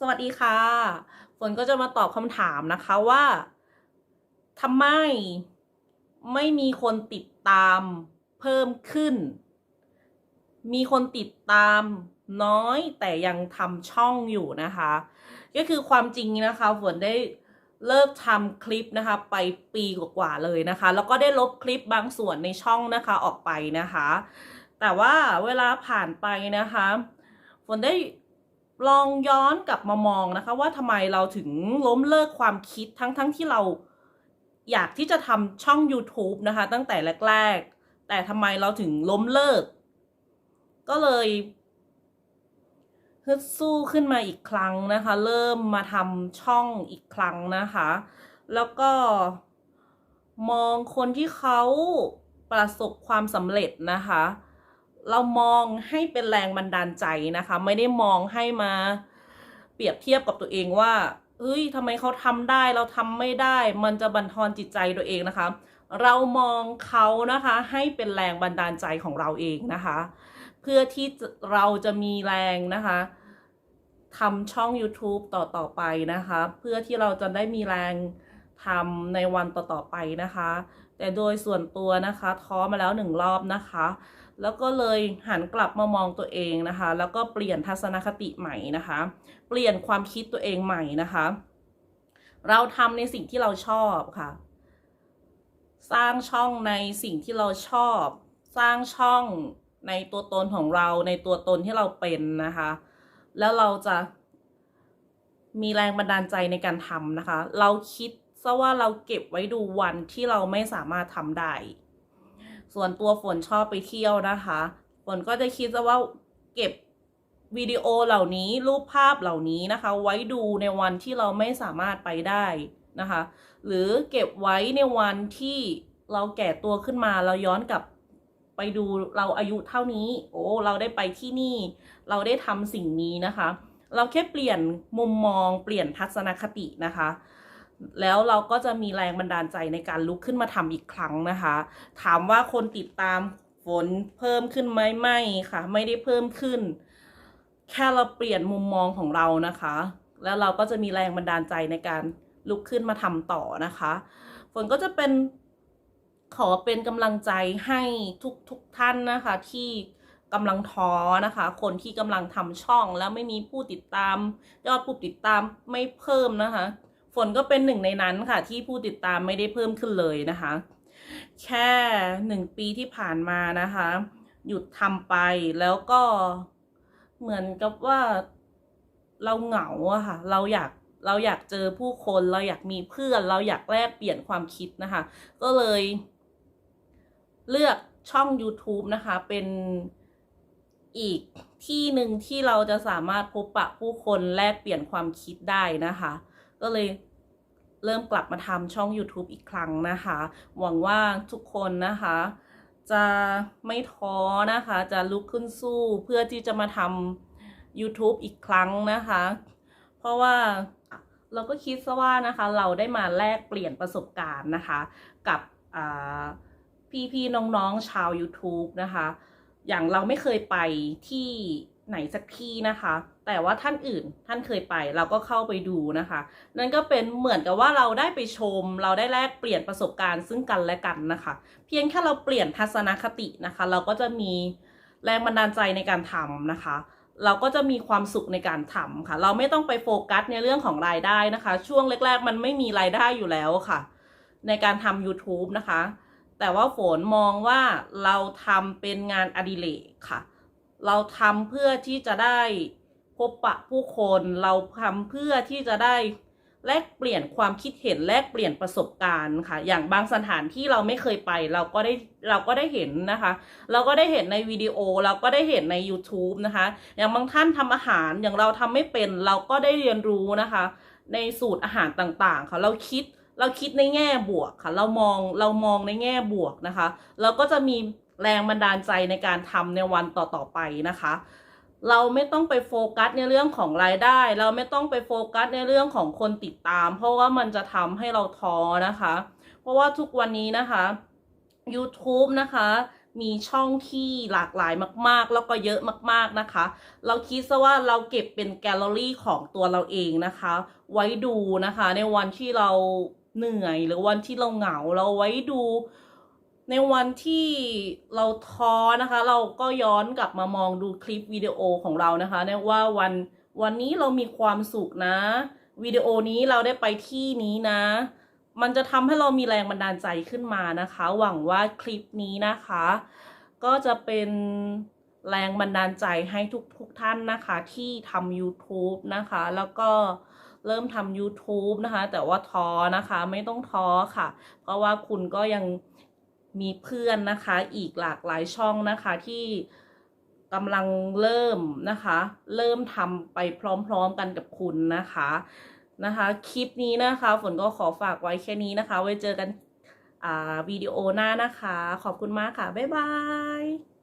สวัสดีค่ะ ฝนก็จะมาตอบคำถามนะคะว่าทำไมไม่มีคนติดตามเพิ่มขึ้น มีคนติดตามน้อยแต่ยังทำช่องอยู่นะคะ ก็คือความจริงนะคะ ฝนได้เลิกทำคลิปนะคะ ไปปีกว่าๆเลยนะคะ แล้วก็ได้ลบคลิปบางส่วนในช่องนะคะออกไปนะคะ แต่ว่าเวลาผ่านไปนะคะ ฝนได้ ลองย้อนกลับมามองนะคะ ว่าทำไมเราถึงล้มเลิกความคิดทั้งๆทที่เราอยากที่จะทำช่อง YouTube นะคะ ตั้งแต่แรก ๆ แต่ทำไมเราถึงล้มเลิก ก็เลยฮึดสู้ขึ้นมาอีกครั้งนะคะ เริ่มมาทำช่องอีกครั้งนะคะ แล้วก็มองคนที่เขาประสบความสำเร็จนะคะ เรามองให้เป็นแรงบันดาลใจนะคะ ไม่ได้มองให้มาเปรียบเทียบกับตัวเองว่าเฮ้ยทำไมเขาทำได้เราทำไม่ได้ มันจะบั่นทอนจิตใจตัวเองนะคะ เรามองเขานะคะ ให้เป็นแรงบันดาลใจของเราเองนะคะ เพื่อที่เราจะมีแรงนะคะทำช่อง YouTube ต่อต่อไปนะคะ เพื่อที่เราจะได้มีแรง ทำในวันต่อๆไปนะคะ แต่โดยส่วนตัวนะคะท้อมาแล้วหนึ่งรอบนะคะ แล้วก็เลยหันกลับมามองตัวเองนะคะ แล้วก็เปลี่ยนทัศนคติใหม่นะคะ เปลี่ยนความคิดตัวเองใหม่นะคะ เราทำในสิ่งที่เราชอบค่ะ สร้างช่องในสิ่งที่เราชอบ สร้างช่องในตัวตนของเราในตัวตนที่เราเป็นนะคะ แล้วเราจะมีแรงบันดาลใจในการทำนะคะ เราคิด ซะว่าเราเก็บไว้ดูวันที่เราไม่สามารถทำได้ ส่วนตัวฝนชอบไปเที่ยวนะคะ ฝนก็จะคิดซะว่าเก็บวิดีโอเหล่านี้รูปภาพเหล่านี้นะคะ ไว้ดูในวันที่เราไม่สามารถไปได้นะคะ หรือเก็บไว้ในวันที่เราแก่ตัวขึ้นมาเราย้อนกลับไปดูเราอายุเท่านี้ โอ้เราได้ไปที่นี่ เราได้ทำสิ่งนี้นะคะ เราแค่เปลี่ยนมุมมองเปลี่ยนทัศนคตินะคะ แล้วเราก็จะมีแรงบันดาลใจในการลุกขึ้นมาทำอีกครั้งนะคะ ถามว่าคนติดตามฝนเพิ่มขึ้นไหมไม่ค่ะ ไม่ได้เพิ่มขึ้น แค่เราเปลี่ยนมุมมองของเรานะคะ แล้วเราก็จะมีแรงบันดาลใจในการลุกขึ้นมาทำต่อนะคะ ฝนก็จะเป็นขอเป็นกำลังใจให้ทุกทุกท่านนะคะ ที่กำลังท้อนะคะ คนที่กำลังทำช่องแล้วไม่มีผู้ติดตาม ยอดผู้ติดตามไม่เพิ่มนะคะ นก็เป็นหนึ่งในนั้นค่ะ ที่ผู้ติดตามไม่ได้เพิ่มขึ้นเลยนะคะ แค่หนึ่งปีที่ผ่านมานะคะ หยุดทำไปแล้วก็เหมือนกับว่าเราเหงาอะค่ะ เราอยากเราอยากเจอผู้คนเราอยากมีเพื่อน เราอยากแลกเปลี่ยนความคิดนะคะ ก็เลย เลือกช่อง YouTube นะคะ เป็นอีกที่หนึ่งที่เราจะสามารถพบปะผู้คนแลกเปลี่ยนความคิดได้นะคะ ก็เลย เริ่มกลับมาทำช่อง YouTube อีกครั้งนะคะ หวังว่าทุกคนนะคะ จะไม่ท้อนะคะ จะลุกขึ้นสู้เพื่อที่จะมาทำ YouTube อีกครั้งนะคะ เพราะว่าเราก็คิดซะว่านะคะ เราได้มาแลกเปลี่ยนประสบการณ์นะคะ กับพี่ๆน้องๆชาว YouTube นะคะ อย่างเราไม่เคยไปที่ ไหนสักที่นะคะ แต่ว่าท่านอื่นท่านเคยไปเราก็เข้าไปดูนะคะ นั่นก็เป็นเหมือนกับว่าเราได้ไปชม เราได้แลกเปลี่ยนประสบการณ์ซึ่งกันและกันนะคะ เพียงแค่เราเปลี่ยนทัศนคตินะคะ เราก็จะมีแรงบันดาลใจในการทำนะคะ เราก็จะมีความสุขในการทำค่ะ เราไม่ต้องไปโฟกัสในเรื่องของรายได้นะคะ ช่วงแรก ๆ มันไม่มีรายได้อยู่แล้วค่ะ ในการทำ YouTube นะคะ แต่ว่าฝนมองว่าเราทำเป็นงานอดิเรกค่ะ เราทำเพื่อที่จะได้พบปะผู้คนเราทำเพื่อที่จะได้แลกเปลี่ยนความคิดเห็นแลกเปลี่ยนประสบการณ์ค่ะ อย่างบางสถานที่เราไม่เคยไป เราก็ได้เราก็ได้เห็นนะคะ เราก็ได้เห็นในวิดีโอเราก็ได้เห็นใน YouTube นะคะ อย่างบางท่านทำอาหารอย่างเราทำไม่เป็นเราก็ได้เรียนรู้นะคะ ในสูตรอาหารต่างๆ ค่ะเราคิดเราคิดในแง่บวกค่ะ เรามองเรามองในแง่บวกนะคะ เราก็จะมี แรงบันดาลใจในการทำในวันต่อๆไปนะคะ เราไม่ต้องไปโฟกัสในเรื่องของรายได้ เราไม่ต้องไปโฟกัสในเรื่องของคนติดตาม เพราะว่ามันจะทำให้เราท้อนะคะ เพราะว่าทุกวันนี้นะคะ YouTube นะคะมีช่องที่หลากหลายมาก ๆ แล้วก็เยอะมาก ๆนะคะ เราคิดซะว่าเราเก็บเป็นแกลเลอรี่ของตัวเราเองนะคะ ไว้ดูนะคะ ในวันที่เราเหนื่อยหรือวันที่เราเหงาเราไว้ดู ในวันที่เราท้อนะคะ เราก็ย้อนกลับมามองดูคลิปวิดีโอของเรานะคะนี่ยว่าวันวันนี้เรามีความสุขนะ วิดีโอนี้เราได้ไปที่นี้นะ มันจะทำให้เรามีแรงบันดาลใจขึ้นมานะคะ หวังว่าคลิปนี้นะคะ ก็จะเป็นแรงบันดาลใจให้ทุกทุกท่านนะคะ ที่ทำ YouTube นะคะ แล้วก็เริ่มทำ YouTube นะคะ แต่ว่าท้อนะคะไม่ต้องท้อค่ะ เพราะว่าคุณก็ยัง มีเพื่อนนะคะ อีกหลากหลายช่องนะคะที่กำลังเริ่มนะคะ เริ่มทำไปพร้อมๆกันกับคุณนะคะนะคะ คลิปนี้นะคะ ฝนก็ขอฝากไว้แค่นี้นะคะ ไว้เจอกันอ่าวิดีโอหน้านะคะ ขอบคุณมากค่ะ บ๊ายบาย